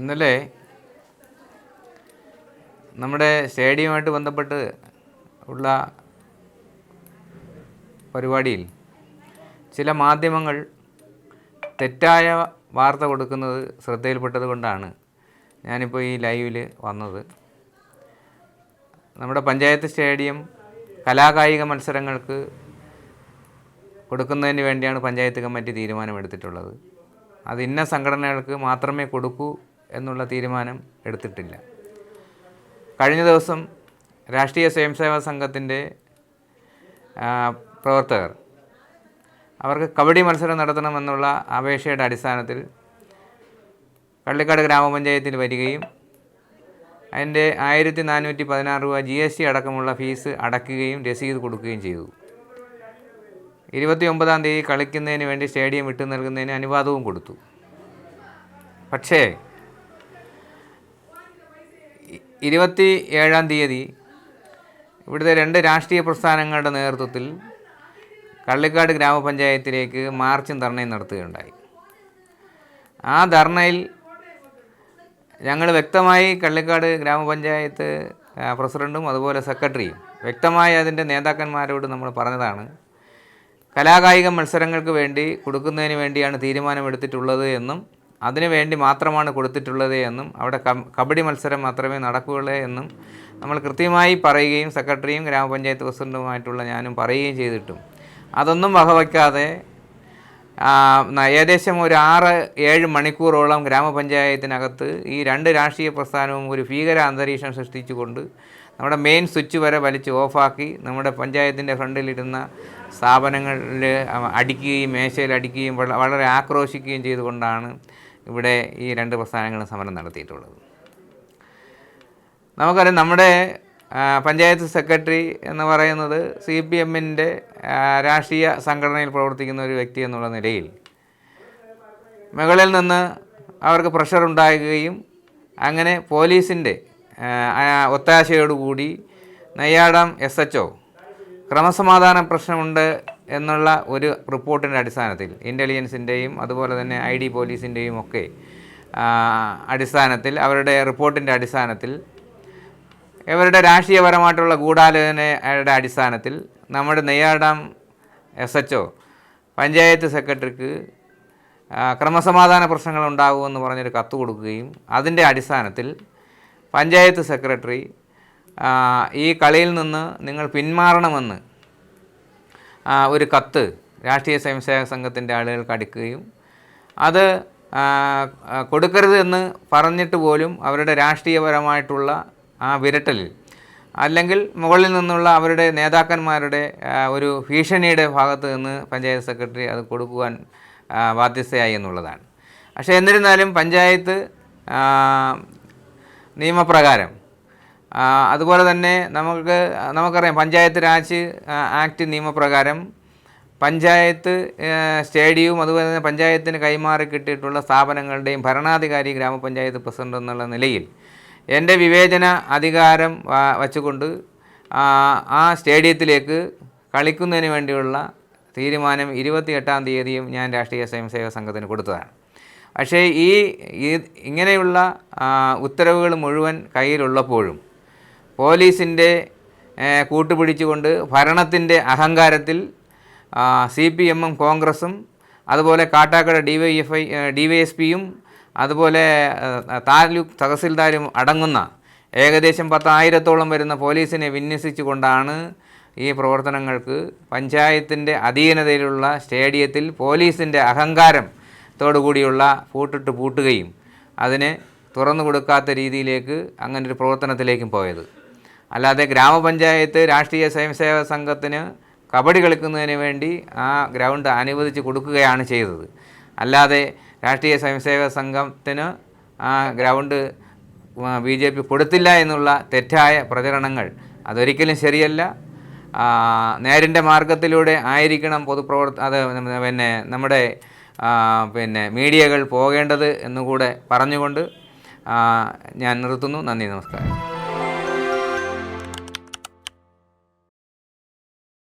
ഇന്നലെ നമ്മുടെ സ്റ്റേഡിയമായിട്ട് ബന്ധപ്പെട്ട് ഉള്ള പരിപാടിയിൽ ചില മാധ്യമങ്ങൾ തെറ്റായ വാർത്ത കൊടുക്കുന്നത് ശ്രദ്ധയിൽപ്പെട്ടത് കൊണ്ടാണ് ഞാനിപ്പോൾ ഈ ലൈവിൽ വന്നത്. നമ്മുടെ പഞ്ചായത്ത് സ്റ്റേഡിയം കലാകായിക മത്സരങ്ങൾക്ക് കൊടുക്കുന്നതിന് വേണ്ടിയാണ് പഞ്ചായത്ത് കമ്മിറ്റി തീരുമാനമെടുത്തിട്ടുള്ളത്. അത് ഇന്ന സംഘടനകൾക്ക് മാത്രമേ കൊടുക്കൂ എന്നുള്ള തീരുമാനം എടുത്തിട്ടില്ല. കഴിഞ്ഞ ദിവസം രാഷ്ട്രീയ സ്വയംസേവാ സംഘത്തിന്റെ പ്രവർത്തകർ അവർക്ക് കബഡി മത്സരം നടത്തണമെന്നുള്ള അപേക്ഷയുടെ അടിസ്ഥാനത്തിൽ കള്ളിക്കാട് ഗ്രാമപഞ്ചായത്തിൽ വരികയും അതിന്റെ ആയിരത്തി നാനൂറ്റി പതിനാറ് രൂപ ജി എസ് ടി അടക്കമുള്ള ഫീസ് അടക്കുകയും രസീത് കൊടുക്കുകയും ചെയ്തു. ഇരുപത്തി ഒമ്പതാം തീയതി കളിക്കുന്നതിന് വേണ്ടി സ്റ്റേഡിയം വിട്ടു നൽകുന്നതിന് അനുവാദവും കൊടുത്തു. പക്ഷേ ഇരുപത്തി ഏഴാം തീയതി ഇവിടുത്തെ രണ്ട് രാഷ്ട്രീയ പ്രസ്ഥാനങ്ങളുടെ നേതൃത്വത്തിൽ കള്ളിക്കാട് ഗ്രാമപഞ്ചായത്തിലേക്ക് മാർച്ചും ധർണയും നടത്തുകയുണ്ടായി. ആ ധർണയിൽ ഞങ്ങൾ വ്യക്തമായി കള്ളിക്കാട് ഗ്രാമപഞ്ചായത്ത് പ്രസിഡന്റും അതുപോലെ സെക്രട്ടറിയും വ്യക്തമായി അതിന്റെ നേതാക്കന്മാരോട് നമ്മൾ പറഞ്ഞതാണ്. കലാകായിക മത്സരങ്ങൾക്ക് വേണ്ടി കൊടുക്കുന്നതിന് വേണ്ടിയാണ് തീരുമാനമെടുത്തിട്ടുള്ളത് എന്നും അതിനു വേണ്ടി മാത്രമാണ് കൊടുത്തിട്ടുള്ളത് എന്നും അവിടെ കബഡി മത്സരം മാത്രമേ നടക്കുകയുള്ളൂ എന്നും നമ്മൾ കൃത്യമായി പറയുകയും സെക്രട്ടറിയും ഗ്രാമപഞ്ചായത്ത് പ്രസിഡന്റുമായിട്ടുള്ള ഞാനും പറയുകയും ചെയ്തിട്ടും. അതൊന്നും വകവയ്ക്കാതെ ഏകദേശം ഒരു ആറ് ഏഴ് മണിക്കൂറോളം ഗ്രാമപഞ്ചായത്തിനകത്ത് ഈ രണ്ട് രാഷ്ട്രീയ പ്രസ്ഥാനവും ഒരു ഭീകര അന്തരീക്ഷം സൃഷ്ടിച്ചുകൊണ്ട് നമ്മുടെ മെയിൻ സ്വിച്ച് വരെ വലിച്ച് ഓഫാക്കി നമ്മുടെ പഞ്ചായത്തിന്റെ ഫ്രണ്ടിലിരുന്ന സ്ഥാപനങ്ങളിൽ അടിക്കുകയും മേശയിൽ അടിക്കുകയും വളരെ ആക്രോശിക്കുകയും ചെയ്തുകൊണ്ടാണ് ഇവിടെ ഈ രണ്ട് പ്രസ്ഥാനങ്ങളും സമരം നടത്തിയിട്ടുള്ളത്. നമുക്കറിയാം നമ്മുടെ പഞ്ചായത്ത് സെക്രട്ടറി എന്ന് പറയുന്നത് സി പി എമ്മിന്റെ രാഷ്ട്രീയ സംഘടനയിൽ പ്രവർത്തിക്കുന്ന ഒരു വ്യക്തി എന്നുള്ള നിലയിൽ മുകളിൽ നിന്ന് അവർക്ക് പ്രഷർ ഉണ്ടാകുകയും അങ്ങനെ പോലീസിന്റെ ഒത്താശയോടുകൂടി നെയ്യാടം എസ് എച്ച് ഒ ക്രമസമാധാന പ്രശ്നമുണ്ട് എന്നുള്ള ഒരു റിപ്പോർട്ടിന്റെ അടിസ്ഥാനത്തിൽ ഇന്റലിജൻസിന്റെയും അതുപോലെ തന്നെ ഐ ഡി പോലീസിന്റെയും ഒക്കെ അടിസ്ഥാനത്തിൽ അവരുടെ റിപ്പോർട്ടിന്റെ അടിസ്ഥാനത്തിൽ ഇവരുടെ രാഷ്ട്രീയപരമായിട്ടുള്ള ഗൂഢാലോചനയുടെ അടിസ്ഥാനത്തിൽ നമ്മുടെ Neyyar Dam S H O panchayat സെക്രട്ടറിക്ക് ക്രമസമാധാന പ്രശ്നങ്ങൾ ഉണ്ടാകുമെന്ന് പറഞ്ഞൊരു കത്ത് കൊടുക്കുകയും അതിന്റെ അടിസ്ഥാനത്തിൽ പഞ്ചായത്ത് സെക്രട്ടറി ഈ കളിയിൽ നിന്ന് നിങ്ങൾ പിന്മാറണമെന്ന് ഒരു കത്ത് രാഷ്ട്രീയ സ്വയംസേവക സംഘത്തിന്റെ ആളുകൾക്ക് അടുക്കുകയും അത് കൊടുക്കരുത് എന്ന് പറഞ്ഞിട്ട് പോലും അവരുടെ രാഷ്ട്രീയപരമായിട്ടുള്ള ആ വിരട്ടലിൽ അല്ലെങ്കിൽ മുകളിൽ നിന്നുള്ള അവരുടെ നേതാക്കന്മാരുടെ ഒരു ഭീഷണിയുടെ ഭാഗത്ത് നിന്ന് പഞ്ചായത്ത് സെക്രട്ടറി അത് കൊടുക്കുവാൻ ബാധ്യസ്ഥയായി എന്നുള്ളതാണ്. പക്ഷേ എന്നിരുന്നാലും പഞ്ചായത്ത് നിയമപ്രകാരം അതുപോലെ തന്നെ നമുക്ക് നമുക്കറിയാം പഞ്ചായത്ത് രാജ് ആക്ട് നിയമപ്രകാരം പഞ്ചായത്ത് സ്റ്റേഡിയവും അതുപോലെ തന്നെ പഞ്ചായത്തിന് കൈമാറി കിട്ടിയിട്ടുള്ള സ്ഥാപനങ്ങളുടെയും ഭരണാധികാരി ഗ്രാമപഞ്ചായത്ത് പ്രസിഡന്റ് എന്നുള്ള നിലയിൽ എന്റെ വിവേചന അധികാരം വച്ചുകൊണ്ട് ആ, സ്റ്റേഡിയത്തിലേക്ക് കളിക്കുന്നതിന് വേണ്ടിയുള്ള തീരുമാനം ഇരുപത്തി എട്ടാം തീയതിയും ഞാൻ രാഷ്ട്രീയ സ്വയംസേവക സംഘത്തിന് കൊടുത്തതാണ്. പക്ഷേ ഈ- ഇങ്ങനെയുള്ള ഉത്തരവുകൾ മുഴുവൻ കയ്യിലുള്ളപ്പോഴും പോലീസിന്റെ കൂട്ടുപിടിച്ചുകൊണ്ട് ഭരണത്തിന്റെ അഹങ്കാരത്തിൽ സി പി എമ്മും കോൺഗ്രസും അതുപോലെ Kattakada D Y F I D Y S പിയും അതുപോലെ താലൂക്ക് തഹസിൽദാരും അടങ്ങുന്ന ഏകദേശം പത്തായിരത്തോളം വരുന്ന പോലീസിനെ വിന്യസിച്ചുകൊണ്ടാണ് ഈ പ്രവർത്തനങ്ങൾക്ക് പഞ്ചായത്തിന്റെ അധീനതയിലുള്ള സ്റ്റേഡിയത്തിൽ പോലീസിന്റെ അഹങ്കാരം കൂടിയുള്ള പൂട്ടിട്ട് പൂട്ടുകയും അതിനെ തുറന്നു കൊടുക്കാത്ത രീതിയിലേക്ക് അങ്ങനൊരു പ്രവർത്തനത്തിലേക്കും പോയത്. അല്ലാതെ ഗ്രാമപഞ്ചായത്ത് രാഷ്ട്രീയ സ്വയംസേവക സംഘത്തിന് കബഡി കളിക്കുന്നതിന് വേണ്ടി ആ ഗ്രൗണ്ട് അനുവദിച്ച് കൊടുക്കുകയാണ് ചെയ്തത്. അല്ലാതെ രാഷ്ട്രീയ സ്വയംസേവക സംഘത്തിന് ആ ഗ്രൗണ്ട് ബി ജെ പി കൊടുത്തില്ല എന്നുള്ള തെറ്റായ പ്രചരണങ്ങൾ അതൊരിക്കലും ശരിയല്ല. നേരിന്റെ മാർഗത്തിലൂടെ ആയിരിക്കണം പൊതുപ്രവർത്ത അത് പിന്നെ നമ്മുടെ പിന്നെ മീഡിയകൾ പോകേണ്ടത് എന്നുകൂടെ പറഞ്ഞുകൊണ്ട് ഞാൻ നിർത്തുന്നു. നന്ദി നമസ്കാരം.